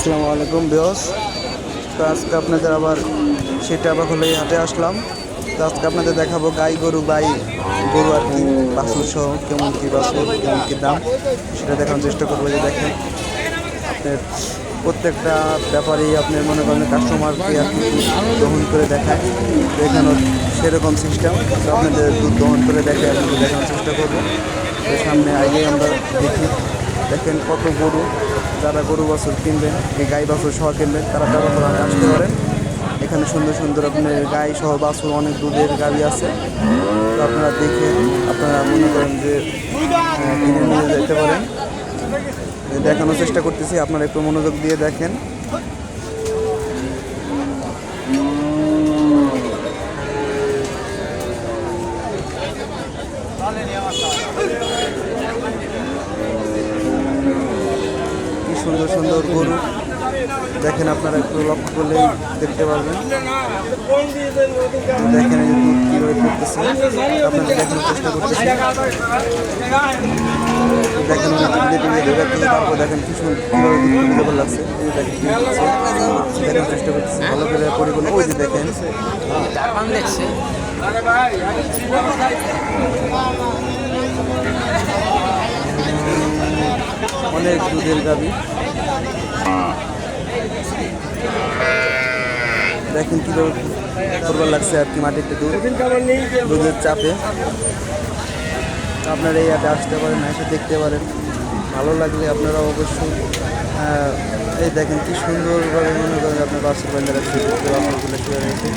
আসসালামু আলাইকুম বিয়স তো আজকে আপনাদের আবার সেটা আবার হলে হাটে আসলাম। তো আজকে আপনাদের দেখাবো গাই গরু গাই গরু আর কি, বাছুর সহ কেমন কী বাছুর, কেমন কী দাম, সেটা দেখানোর চেষ্টা করব যে দেখেন। আপনার প্রত্যেকটা ব্যাপারেই আপনার মনে করেন কাস্টমারকে আর কি দহন করে দেখায় এখানেও সেরকম সিস্টেম তো আপনাদের দুধ দহন করে দেখে আপনাদের দেখানোর চেষ্টা করব। সামনে আগেই আমরা দেখি। দেখেন কত গরু, যারা গরু বছর কিনবেন এই গাই বাছুর সহ কিনবেন তারা ব্যবহার করে আসতে পারেন এখানে সুন্দর সুন্দর আপনার গাই সহ বাছুর, অনেক দুধের গাড়ি আছে। তো আপনারা দেখে আপনারা মনে করেন যে কিনে নিয়ে যেতে পারেন। দেখানোর চেষ্টা করতেছি, আপনারা একটু মনোযোগ দিয়ে দেখেন। সুন্দর সুন্দর গরু। দেখেন আপনারা একটু লক্ষ্য করলেই দেখতে পারবেন। দেখেন কীভাবে করতেছে আপনাদের দেখানোর চেষ্টা করতেছি। দেখেন টিভিতে তারপর দেখেন কি লাগছে। করতেছে। চেষ্টা করতেছি। ভালো করে পরিপূর্ণ। ওই যে দেখেন। দেখছে অনেক দুধের গাবি। দেখেন কীভাবে করবার লাগছে আর কি মাটিতে দুধ। দুধের চাপে। আপনারা এই হাটে আসতে পারেন, এসে দেখতে পারেন। ভালো লাগলে আপনারা অবশ্যই এই দেখেন কি সুন্দরভাবে মনে করেন আপনার বাসের বান্ধা রাখছে বাসগুলো শুয়ে রয়েছে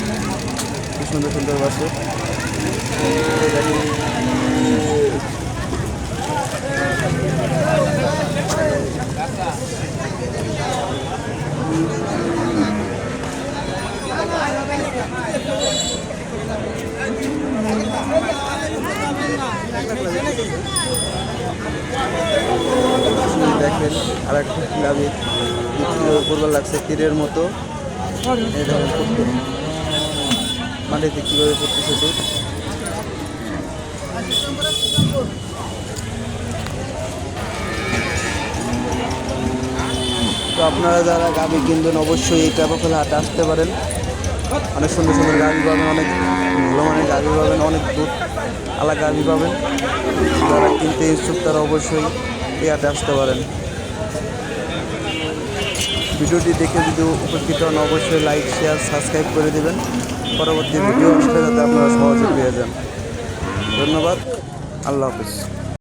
কি সুন্দর সুন্দর বাসর। দেখেন দেখেন আর একটা ক্লাবে করবার লাগছে তীরের মতো। এই কত- মাটিতে কীভাবে করতেছে দুধ তো আপনারা যারা গাভি কিনবেন, অবশ্যই এই চাপাখোলা হাটে আসতে পারেন। অনেক সুন্দর সুন্দর গাভি পাবেন, অনেক ভালো মানের গাভি পাবেন, অনেক দূর আলাদা গাভি পাবেন। যারা কিনতে ইচ্ছুক তারা অবশ্যই হাটে আসতে পারেন। ভিডিওটি দেখে যদি উপকৃত হন, অবশ্যই লাইক শেয়ার সাবস্ক্রাইব করে দেবেন। পরবর্তী ভিডিও আসলে যাতে আপনারা সহজে পেয়ে যান। ধন্যবাদ, আল্লাহ হাফিজ।